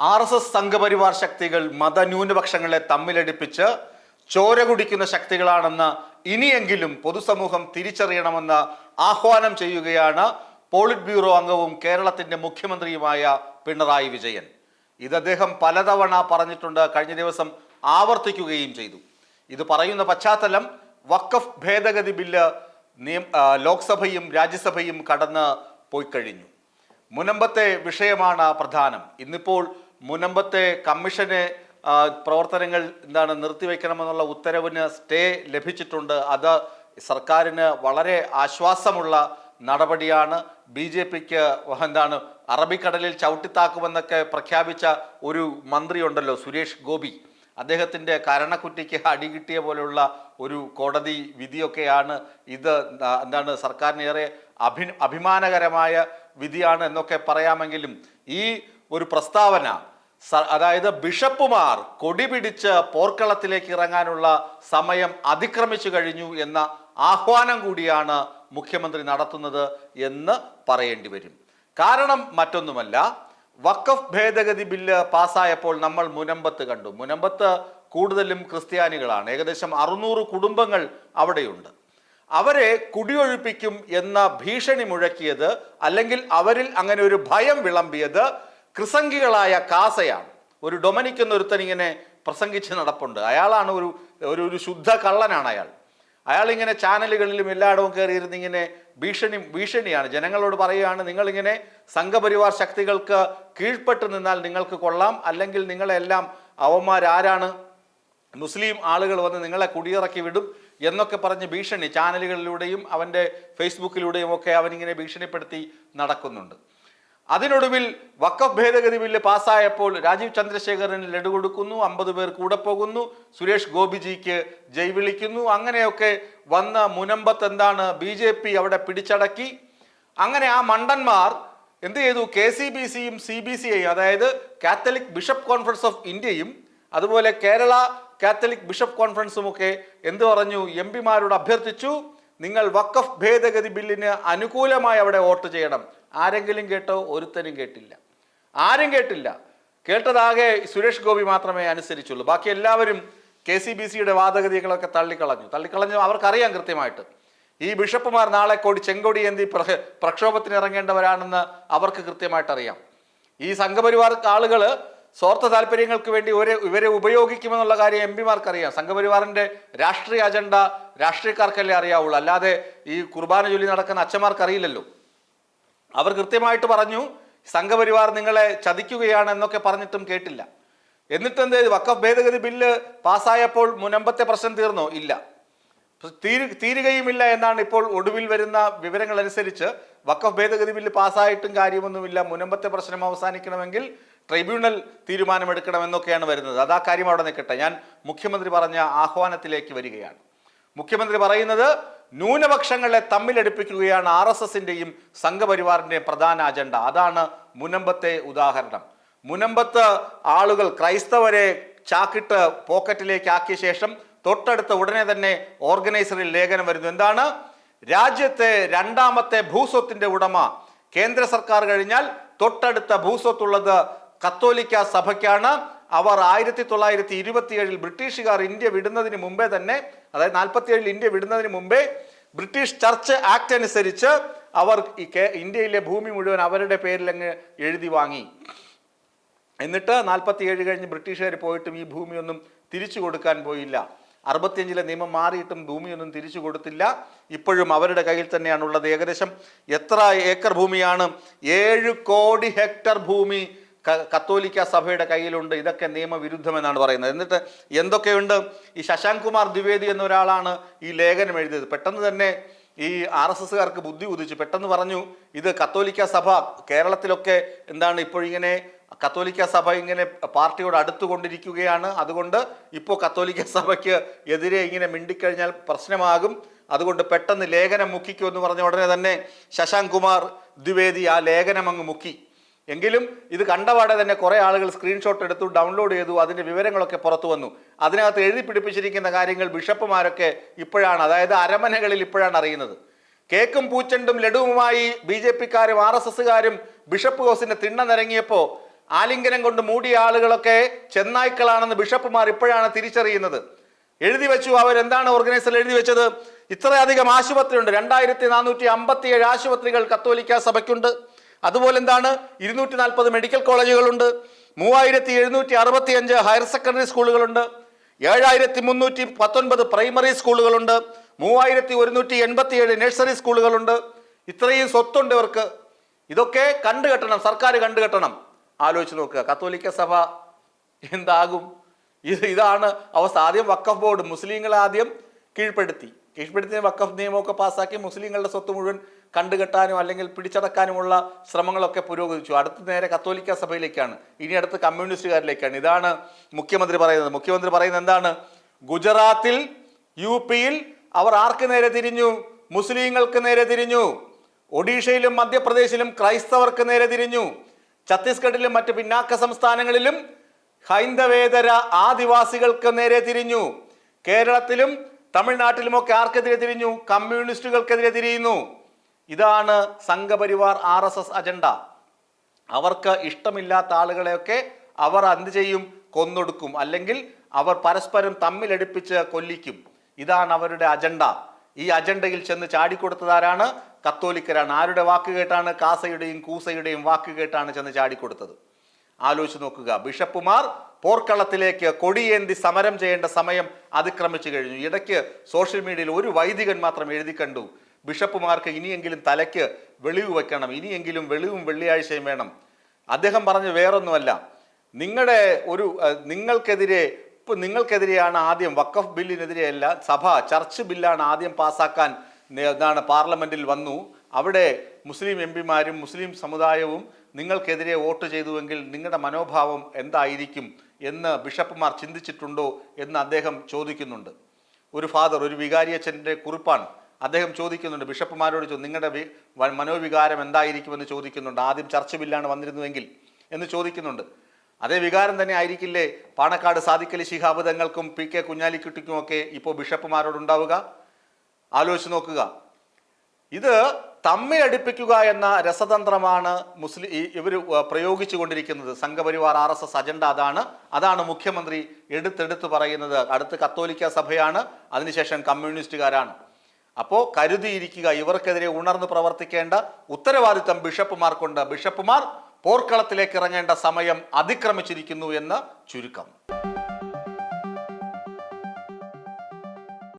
R S S Sangh Parivar ശക്തികൾ മതന്യൂനപക്ഷങ്ങളെ തമ്മിലടിപ്പിച്ച് ചോര കുടിക്കുന്ന ശക്തികളാണെന്ന് ഇനിയെങ്കിലും പൊതുസമൂഹം തിരിച്ചറിയണമെന്ന് ആഹ്വാനം ചെയ്യുകയാണ് പോളിറ്റ് ബ്യൂറോ അംഗവും കേരളത്തിന്റെ മുഖ്യമന്ത്രിയുമായ പിണറായി വിജയൻ. ഇത് അദ്ദേഹം പലതവണ പറഞ്ഞിട്ടുണ്ട് കഴിഞ്ഞ ദിവസം ആവർത്തിക്കുകയും ചെയ്തു. ഇത് പറയുന്ന പശ്ചാത്തലം വഖഫ് ഭേദഗതി ബില്ല് നിയം ലോക്സഭയും രാജ്യസഭയും കടന്ന് പോയിക്കഴിഞ്ഞു. മുനമ്പത്തെ വിഷയമാണ് പ്രധാനം. ഇന്നിപ്പോൾ മുനമ്പത്തെ കമ്മീഷന് പ്രവർത്തനങ്ങൾ എന്താണ് നിർത്തിവെക്കണമെന്നുള്ള ഉത്തരവിന് സ്റ്റേ ലഭിച്ചിട്ടുണ്ട്. അത് സർക്കാരിന് വളരെ ആശ്വാസമുള്ള നടപടിയാണ്. ബി ജെ പിക്ക് എന്താണ് അറബിക്കടലിൽ ചവിട്ടിത്താക്കുമെന്നൊക്കെ പ്രഖ്യാപിച്ച ഒരു മന്ത്രിയുണ്ടല്ലോ സുരേഷ് ഗോപി. അദ്ദേഹത്തിന്റെ കരണക്കുറ്റിക്ക് അടി കിട്ടിയ പോലെയുള്ള ഒരു കോടതി വിധിയൊക്കെയാണ് ഇത് എന്താണ് സർക്കാരിനേറെ അഭി അഭിമാനകരമായ വിധിയാണ് എന്നൊക്കെ പറയാമെങ്കിലും ഈ ഒരു പ്രസ്താവന. അതായത് ബിഷപ്പുമാർ കൊടി പിടിച്ച് പോർക്കളത്തിലേക്ക് ഇറങ്ങാനുള്ള സമയം അതിക്രമിച്ചു കഴിഞ്ഞു എന്ന ആഹ്വാനം കൂടിയാണ് മുഖ്യമന്ത്രി നടത്തുന്നത് എന്ന് പറയേണ്ടി വരും. കാരണം മറ്റൊന്നുമല്ല വഖഫ് ഭേദഗതി ബില്ല് പാസ്സായപ്പോൾ നമ്മൾ മുനമ്പത്ത് കണ്ടു. മുനമ്പത്ത് കൂടുതലും ക്രിസ്ത്യാനികളാണ്. ഏകദേശം അറുന്നൂറ് കുടുംബങ്ങൾ അവിടെയുണ്ട്. അവരെ കുടിയൊഴിപ്പിക്കും എന്ന ഭീഷണി മുഴക്കിയത് അല്ലെങ്കിൽ അവരിൽ അങ്ങനെ ഒരു ഭയം വിളമ്പിയത് ക്രിസംഗികളായ കാസയാണ്. ഒരു ഡൊമനിക് എന്നൊരുത്തൻ ഇങ്ങനെ പ്രസംഗിച്ച് നടപ്പുണ്ട്. അയാളാണ് ഒരു ഒരു ഒരു ശുദ്ധ കള്ളനാണ് അയാൾ. അയാളിങ്ങനെ ചാനലുകളിലും എല്ലായിടവും കയറിയിരുന്ന് ഇങ്ങനെ ഭീഷണി ഭീഷണിയാണ്. ജനങ്ങളോട് പറയുകയാണ് നിങ്ങളിങ്ങനെ സംഘപരിവാർ ശക്തികൾക്ക് കീഴ്പ്പെട്ട് നിന്നാൽ നിങ്ങൾക്ക് കൊള്ളാം. അല്ലെങ്കിൽ നിങ്ങളെല്ലാം അവന്മാരാരാണ്? മുസ്ലിം ആളുകൾ വന്ന് നിങ്ങളെ കുടിയിറക്കി വിടും. എന്നൊക്കെ പറഞ്ഞ് ഭീഷണി. ചാനലുകളിലൂടെയും അവന്റെ ഫേസ്ബുക്കിലൂടെയും ഒക്കെ അവനിങ്ങനെ ഭീഷണിപ്പെടുത്തി നടക്കുന്നുണ്ട്. അതിനൊടുവിൽ വക്കഫ് ഭേദഗതി ബില്ല് പാസ്സായപ്പോൾ രാജീവ് ചന്ദ്രശേഖരന് ലഡു കൊടുക്കുന്നു അമ്പത് പേർ കൂടെ പോകുന്നു സുരേഷ് ഗോപിജിക്ക് ജയ് വിളിക്കുന്നു. അങ്ങനെയൊക്കെ വന്ന മുനമ്പത്ത് എന്താണ് ബി ജെ പി അവിടെ പിടിച്ചടക്കി. അങ്ങനെ ആ മണ്ടന്മാർ എന്ത് ചെയ്തു? കെ സി ബി സിയും സി ബി സി ഐയും അതായത് കാത്തലിക് ബിഷപ്പ് കോൺഫറൻസ് ഓഫ് ഇന്ത്യയും അതുപോലെ കേരള കാത്തലിക് ബിഷപ്പ് കോൺഫറൻസും ഒക്കെ എന്ത് പറഞ്ഞു? എം പിമാരോട് അഭ്യർത്ഥിച്ചു. നിങ്ങൾ വക്കഫ് ഭേദഗതി ബില്ലിന് അനുകൂലമായി അവിടെ വോട്ട് ചെയ്യണം. ആരെങ്കിലും കേട്ടോ? ഒരുത്തനും കേട്ടില്ല. ആരും കേട്ടില്ല. കേട്ടതാകെ സുരേഷ് ഗോപി മാത്രമേ അനുസരിച്ചുള്ളൂ. ബാക്കി എല്ലാവരും കെ സി ബി സിയുടെ വാദഗതികളൊക്കെ തള്ളിക്കളഞ്ഞു. തള്ളിക്കളഞ്ഞു അവർക്കറിയാം കൃത്യമായിട്ട്. ഈ ബിഷപ്പുമാർ നാളെ കോടി ചെങ്കോടി എന്തി പ്രക്ഷോഭത്തിന് ഇറങ്ങേണ്ടവരാണെന്ന് അവർക്ക് കൃത്യമായിട്ട് അറിയാം ഈ സംഘപരിവാർ ആളുകൾ സ്വാർത്ഥ താല്പര്യങ്ങൾക്ക് വേണ്ടി ഇവരെ ഇവരെ ഉപയോഗിക്കുമെന്നുള്ള കാര്യം എം പിമാർക്ക് അറിയാം സംഘപരിവാറിന്റെ രാഷ്ട്രീയ അജണ്ട രാഷ്ട്രീയക്കാർക്കല്ലേ അറിയാവുള്ളൂ. അല്ലാതെ ഈ കുർബാന ജോലി നടക്കുന്ന അച്ഛന്മാർക്ക് അറിയില്ലല്ലോ അവർ കൃത്യമായിട്ട് പറഞ്ഞു സംഘപരിവാർ നിങ്ങളെ ചതിക്കുകയാണ് എന്നൊക്കെ പറഞ്ഞിട്ടും കേട്ടില്ല. എന്നിട്ട് എന്ത് വക്കഫ് ഭേദഗതി ബില്ല് പാസ്സായപ്പോൾ മുനമ്പത്തെ പ്രശ്നം തീർന്നോ? ഇല്ല. തീരു തീരുകയുമില്ല എന്നാണ് ഇപ്പോൾ ഒടുവിൽ വരുന്ന വിവരങ്ങൾ അനുസരിച്ച് വക്കഫ് ഭേദഗതി ബില്ല് പാസ്സായിട്ടും കാര്യമൊന്നുമില്ല. മുനമ്പത്തെ പ്രശ്നം അവസാനിക്കണമെങ്കിൽ ട്രൈബ്യൂണൽ തീരുമാനമെടുക്കണമെന്നൊക്കെയാണ് വരുന്നത്. അത് ആ കാര്യം അവിടെ നിൽക്കട്ടെ. ഞാൻ മുഖ്യമന്ത്രി പറഞ്ഞ ആഹ്വാനത്തിലേക്ക് വരികയാണ്. മുഖ്യമന്ത്രി പറയുന്നത് ന്യൂനപക്ഷങ്ങളെ തമ്മിലടുപ്പിക്കുകയാണ് ആർ എസ് എസിന്റെയും സംഘപരിവാറിന്റെയും പ്രധാന അജണ്ട. അതാണ് മുനമ്പത്തെ ഉദാഹരണം. മുനമ്പത്ത് ആളുകൾ ക്രൈസ്തവരെ ചാക്കിട്ട് പോക്കറ്റിലേക്ക് ആക്കിയ ശേഷം തൊട്ടടുത്ത ഉടനെ തന്നെ ഓർഗനൈസറിൽ ലേഖനം വരുന്നു. എന്താണ്? രാജ്യത്തെ രണ്ടാമത്തെ ഭൂസ്വത്തിന്റെ ഉടമ കേന്ദ്ര സർക്കാർ കഴിഞ്ഞാൽ തൊട്ടടുത്ത ഭൂസ്വത്തുള്ളത് കത്തോലിക്ക സഭയ്ക്കാണ്. അവർ ആയിരത്തി തൊള്ളായിരത്തി ഇരുപത്തിയേഴിൽ ബ്രിട്ടീഷുകാർ ഇന്ത്യ വിടുന്നതിന് മുമ്പേ തന്നെ അതായത് നാൽപ്പത്തിയേഴിൽ ഇന്ത്യ വിടുന്നതിന് മുമ്പേ ബ്രിട്ടീഷ് ചർച്ച് ആക്ട് അനുസരിച്ച് അവർ ഇന്ത്യയിലെ ഭൂമി മുഴുവൻ അവരുടെ പേരിൽ അങ്ങ് എഴുതി വാങ്ങി. എന്നിട്ട് നാൽപ്പത്തിയേഴ് കഴിഞ്ഞ് ബ്രിട്ടീഷുകാർ പോയിട്ടും ഈ ഭൂമിയൊന്നും തിരിച്ചു കൊടുക്കാൻ പോയില്ല. അറുപത്തിയഞ്ചിലെ നിയമം മാറിയിട്ടും ഭൂമിയൊന്നും തിരിച്ചു കൊടുത്തില്ല. ഇപ്പോഴും അവരുടെ കയ്യിൽ തന്നെയാണുള്ളത് ഏകദേശം എത്ര ഏക്കർ ഭൂമിയാണ്? ഏഴ് കോടി ഹെക്ടർ ഭൂമി കത്തോലിക്ക സഭയുടെ കയ്യിലുണ്ട്. ഇതൊക്കെ നിയമവിരുദ്ധമെന്നാണ് പറയുന്നത്. എന്നിട്ട് എന്തൊക്കെയുണ്ട്? ഈ ശശാങ്ക് കുമാർ ദ്വിവേദി എന്നൊരാളാണ് ഈ ലേഖനം എഴുതിയത്. പെട്ടെന്ന് തന്നെ ഈ ആർ എസ് എസ്സുകാർക്ക് ബുദ്ധി ഉദിച്ചു. പെട്ടെന്ന് പറഞ്ഞു ഇത് കത്തോലിക്ക സഭ കേരളത്തിലൊക്കെ എന്താണ് ഇപ്പോഴിങ്ങനെ കത്തോലിക്ക സഭ ഇങ്ങനെ പാർട്ടിയോട് അടുത്തുകൊണ്ടിരിക്കുകയാണ്. അതുകൊണ്ട് ഇപ്പോൾ കത്തോലിക്ക സഭയ്ക്ക് എതിരെ ഇങ്ങനെ മിണ്ടിക്കഴിഞ്ഞാൽ പ്രശ്നമാകും. അതുകൊണ്ട് പെട്ടെന്ന് ലേഖനം മുക്കിക്കൂ എന്ന് പറഞ്ഞ ഉടനെ തന്നെ ശശാങ്ക് കുമാർ ദ്വിവേദി ആ ലേഖനം അങ്ങ് മുക്കി. എങ്കിലും ഇത് കണ്ടപാടെ തന്നെ കുറേ ആളുകൾ സ്ക്രീൻഷോട്ട് എടുത്തു ഡൗൺലോഡ് ചെയ്തു അതിന്റെ വിവരങ്ങളൊക്കെ പുറത്തു വന്നു. അതിനകത്ത് എഴുതി പിടിപ്പിച്ചിരിക്കുന്ന കാര്യങ്ങൾ ബിഷപ്പുമാരൊക്കെ ഇപ്പോഴാണ് അതായത് അരമനകളിൽ ഇപ്പോഴാണ് അറിയുന്നത്. കേക്കും പൂച്ചണ്ടും ലഡുവുമായി ബി ജെ പിക്കാരും ആർ എസ് എസുകാരും ബിഷപ്പ് ഹൗസിന്റെ തിണ്ണ നിരങ്ങിയപ്പോൾ ആലിംഗനം കൊണ്ട് മൂടിയ ആളുകളൊക്കെ ചെന്നായ്ക്കളാണെന്ന് ബിഷപ്പുമാർ ഇപ്പോഴാണ് തിരിച്ചറിയുന്നത്. എഴുതി വെച്ചു അവരെന്താണ് ഓർഗനൈസർ എഴുതി വെച്ചത്? ഇത്രയധികം ആശുപത്രിയുണ്ട്. രണ്ടായിരത്തി നാനൂറ്റി അമ്പത്തിയേഴ് ആശുപത്രികൾ കത്തോലിക്ക സഭയ്ക്കുണ്ട്. അതുപോലെ എന്താണ്? ഇരുന്നൂറ്റി നാൽപ്പത് മെഡിക്കൽ കോളേജുകളുണ്ട്. മൂവായിരത്തി എഴുന്നൂറ്റി അറുപത്തി അഞ്ച് ഹയർ സെക്കൻഡറി സ്കൂളുകളുണ്ട്. ഏഴായിരത്തി മുന്നൂറ്റി പത്തൊൻപത് പ്രൈമറി സ്കൂളുകളുണ്ട്. മൂവായിരത്തി ഒരുന്നൂറ്റി എൺപത്തി ഏഴ് നഴ്സറി സ്കൂളുകളുണ്ട്. ഇത്രയും സ്വത്തുണ്ട് ഇവർക്ക്. ഇതൊക്കെ കണ്ടുകെട്ടണം സർക്കാർ കണ്ടുകെട്ടണം. ആലോചിച്ച് നോക്കുക. കത്തോലിക്ക സഭ എന്താകും? ഇത് ഇതാണ് അവസ്ഥ. ആദ്യം വക്കഫ് ബോർഡ് മുസ്ലിങ്ങൾ ആദ്യം കീഴ്പ്പെടുത്തി. കീഴ്പ്പെടുത്തിയ വക്കഫ് നിയമമൊക്കെ പാസ്സാക്കി മുസ്ലിങ്ങളുടെ സ്വത്ത് മുഴുവൻ കണ്ടുകെട്ടാനും അല്ലെങ്കിൽ പിടിച്ചടക്കാനുമുള്ള ശ്രമങ്ങളൊക്കെ പുരോഗമിച്ചു. അടുത്ത നേരെ കത്തോലിക്ക സഭയിലേക്കാണ്. ഇനി അടുത്ത് കമ്മ്യൂണിസ്റ്റുകാരിലേക്കാണ്. ഇതാണ് മുഖ്യമന്ത്രി പറയുന്നത്. മുഖ്യമന്ത്രി പറയുന്നത് എന്താണ്? ഗുജറാത്തിൽ യു പിയിൽ അവർ ആർക്ക് നേരെ തിരിഞ്ഞു? മുസ്ലിങ്ങൾക്ക് നേരെ തിരിഞ്ഞു. ഒഡീഷയിലും മധ്യപ്രദേശിലും ക്രൈസ്തവർക്ക് നേരെ തിരിഞ്ഞു. ഛത്തീസ്ഗഡിലും മറ്റ് പിന്നാക്ക സംസ്ഥാനങ്ങളിലും ഹൈന്ദവേതര ആദിവാസികൾക്ക് നേരെ തിരിഞ്ഞു. കേരളത്തിലും തമിഴ്നാട്ടിലുമൊക്കെ ആർക്കെതിരെ തിരിഞ്ഞു? കമ്മ്യൂണിസ്റ്റുകൾക്കെതിരെ തിരിയുന്നു. ഇതാണ് Sangh Parivar R S S agenda. അവർക്ക് ഇഷ്ടമില്ലാത്ത ആളുകളെയൊക്കെ അവർ എന്ത് ചെയ്യും? കൊന്നൊടുക്കും. അല്ലെങ്കിൽ അവർ പരസ്പരം തമ്മിലടുപ്പിച്ച് കൊല്ലിക്കും. ഇതാണ് അവരുടെ അജണ്ട. ഈ അജണ്ടയിൽ ചെന്ന് ചാടിക്കൊടുത്തതാരാണ് കത്തോലിക്കരാണ്. ആരുടെ വാക്ക് കേട്ടാണ്? കാസയുടെയും കൂസയുടെയും വാക്ക് കേട്ടാണ് ചെന്ന് ചാടിക്കൊടുത്തത്. ആലോചിച്ച് നോക്കുക. ബിഷപ്പുമാർ പോർക്കളത്തിലേക്ക് കൊടിയേന്തി സമരം ചെയ്യേണ്ട സമയം അതിക്രമിച്ചു കഴിഞ്ഞു. ഇടയ്ക്ക് സോഷ്യൽ മീഡിയയിൽ ഒരു വൈദികൻ മാത്രം എഴുതി കണ്ടു. ബിഷപ്പുമാർക്ക് ഇനിയെങ്കിലും തലയ്ക്ക് വെളിവ് വെക്കണം. ഇനിയെങ്കിലും വെളിവും വെള്ളിയാഴ്ചയും വേണം. അദ്ദേഹം പറഞ്ഞ വേറൊന്നുമല്ല. നിങ്ങളുടെ ഒരു നിങ്ങൾക്കെതിരെ ഇപ്പം നിങ്ങൾക്കെതിരെയാണ് ആദ്യം വക്കഫ് ബില്ലിനെതിരെയല്ല സഭ ചർച്ച് ബില്ലാണ് ആദ്യം പാസ്സാക്കാൻ എന്താണ് പാർലമെന്റിൽ വന്നു. അവിടെ മുസ്ലിം എം പിമാരും മുസ്ലിം സമുദായവും നിങ്ങൾക്കെതിരെ വോട്ട് ചെയ്തുവെങ്കിൽ നിങ്ങളുടെ മനോഭാവം എന്തായിരിക്കും എന്ന് ബിഷപ്പുമാർ ചിന്തിച്ചിട്ടുണ്ടോ എന്ന് അദ്ദേഹം ചോദിക്കുന്നുണ്ട്. ഒരു ഫാദർ ഒരു വികാരിയച്ഛന്റെ കുറിപ്പാണ്. അദ്ദേഹം ചോദിക്കുന്നുണ്ട് ബിഷപ്പുമാരോട് ചോദിച്ചു നിങ്ങളുടെ മനോവികാരം എന്തായിരിക്കുമെന്ന് ചോദിക്കുന്നുണ്ട്. ആദ്യം ചർച്ച ബില്ലാണ് വന്നിരുന്നുവെങ്കിൽ എന്ന് ചോദിക്കുന്നുണ്ട്. അതേ വികാരം തന്നെ ആയിരിക്കില്ലേ പാണക്കാട് സാദിക്കലി ശിഹാബ് തങ്ങൾക്കും പി കെ കുഞ്ഞാലിക്കുട്ടിക്കുമൊക്കെ ഇപ്പോൾ ബിഷപ്പുമാരോടുണ്ടാവുക? ആലോചിച്ച് നോക്കുക. ഇത് തമ്മിലടിപ്പിക്കുക എന്ന രസതന്ത്രമാണ് മുസ്ലിം ഇവർ പ്രയോഗിച്ചു കൊണ്ടിരിക്കുന്നത് Sangh Parivar R S S agenda അതാണ്. അതാണ് മുഖ്യമന്ത്രി എടുത്തെടുത്ത് പറയുന്നത്. അടുത്ത് കത്തോലിക്ക സഭയാണ് അതിനുശേഷം കമ്മ്യൂണിസ്റ്റുകാരാണ്. അപ്പോൾ കരുതിയിരിക്കുക ഇവർക്കെതിരെ ഉണർന്ന് പ്രവർത്തിക്കേണ്ട ഉത്തരവാദിത്തം ബിഷപ്പുമാർക്കുണ്ട്. ബിഷപ്പുമാർ പോർക്കളത്തിലേക്ക് ഇറങ്ങേണ്ട സമയം അതിക്രമിച്ചിരിക്കുന്നു എന്ന് ചുരുക്കം.